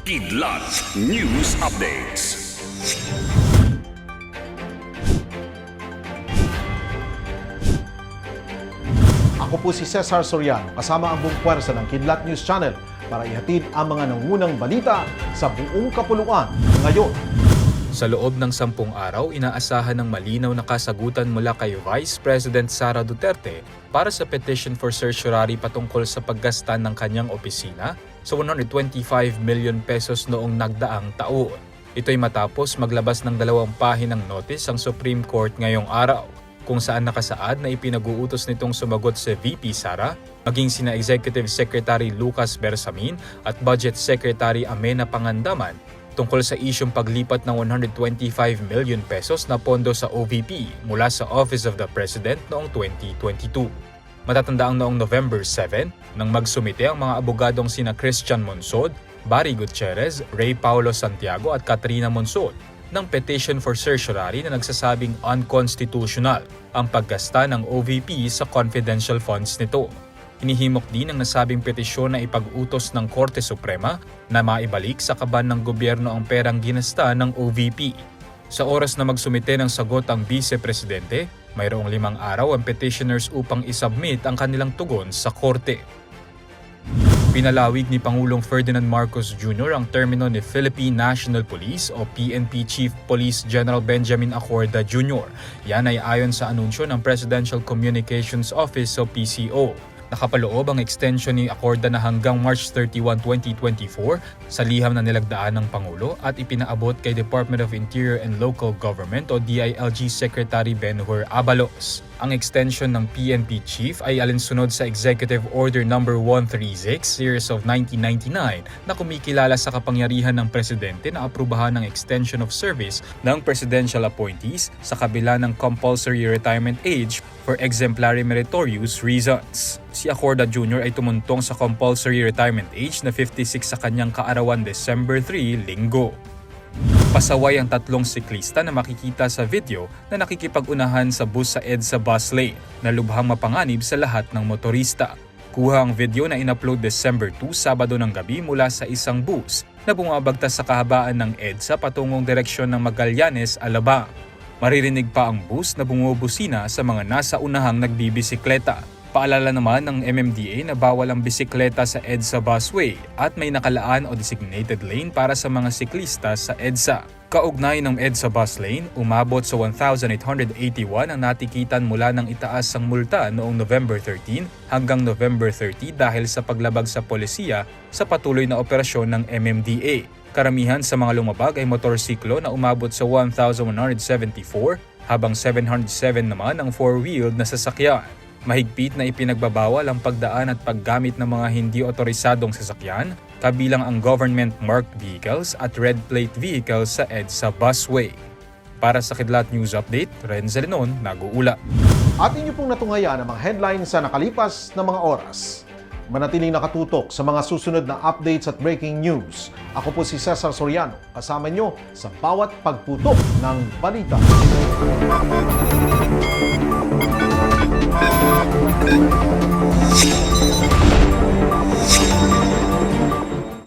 Kidlat News Updates. Ako po si Cesar Soriano, kasama ang buong puwersa ng Kidlat News Channel para ihatid ang mga nangunang balita sa buong kapuluan ngayon. Sa loob ng sampung araw, inaasahan ng malinaw na kasagutan mula kay Vice President Sara Duterte para sa petition for certiorari patungkol sa paggasta ng kanyang opisina sa 125 million pesos noong nagdaang taon. Ito'y matapos maglabas ng dalawang pahinang notice ang Supreme Court ngayong araw kung saan nakasaad na ipinag-uutos nitong sumagot sa VP Sara, maging sina Executive Secretary Lucas Bersamin at Budget Secretary Amena Pangandaman tungkol sa isyong paglipat ng 125 million pesos na pondo sa OVP mula sa Office of the President noong 2022. Matatandaang noong November 7 nang magsumite ang mga abogadong sina Christian Monsod, Barry Gutierrez, Ray Paulo Santiago at Katrina Monsod ng petition for certiorari na nagsasabing unconstitutional ang paggasta ng OVP sa confidential funds nito. Inihimok din ang nasabing petisyon na ipag-utos ng Korte Suprema na maibalik sa kaban ng gobyerno ang perang ginasta ng OVP. Sa oras na magsumite ng sagot ang Vice Presidente, mayroong limang araw ang petitioners upang isubmit ang kanilang tugon sa Korte. Pinalawig ni Pangulong Ferdinand Marcos Jr. ang termino ni Philippine National Police o PNP Chief Police General Benjamin Acorda Jr. Yan ay ayon sa anunsyo ng Presidential Communications Office o PCO. Nakapaloob ang extension ni Acorda na hanggang March 31, 2024 sa liham na nilagdaan ng Pangulo at ipinaabot kay Department of Interior and Local Government o DILG Secretary Benhur Abalos. Ang extension ng PNP Chief ay alinsunod sa Executive Order No. 136 Series of 1999 na kumikilala sa kapangyarihan ng Presidente na aprubahan ng extension of service ng presidential appointees sa kabila ng compulsory retirement age for exemplary meritorious reasons. Si Acorda Jr. ay tumuntong sa compulsory retirement age na 56 sa kanyang kaarawan December 3, linggo. Pasaway ang tatlong siklista na makikita sa video na nakikipag-unahan sa bus sa EDSA bus lane na lubhang mapanganib sa lahat ng motorista. Kuha ang video na inupload December 2 Sabado ng gabi mula sa isang bus na bumabagtas sa kahabaan ng EDSA patungong direksyon ng Magallanes, Alabang. Maririnig pa ang bus na bumubusina sa mga nasa unahang nagbibisikleta. Paalala naman ng MMDA na bawal ang bisikleta sa EDSA busway at may nakalaan o designated lane para sa mga siklista sa EDSA. Kaugnay ng EDSA bus lane, umabot sa 1,881 ang natikitan mula ng itaas ang multa noong November 13 hanggang November 30 dahil sa paglabag sa polisiya sa patuloy na operasyon ng MMDA. Karamihan sa mga lumabag ay motorsiklo na umabot sa 1,174 habang 707 naman ang four-wheeled na sasakyan. Mahigpit na ipinagbabawal ang pagdaan at paggamit ng mga hindi otorisadong sasakyan, kabilang ang government-marked vehicles at red plate vehicles sa EDSA busway. Para sa Kidlat News Update, Renzo Lenon, nag-uula. At inyo pong natungayan ang mga headlines sa nakalipas na mga oras. Manatiling nakatutok sa mga susunod na updates at breaking news. Ako po si Cesar Soriano, kasama nyo sa bawat pagputok ng balita.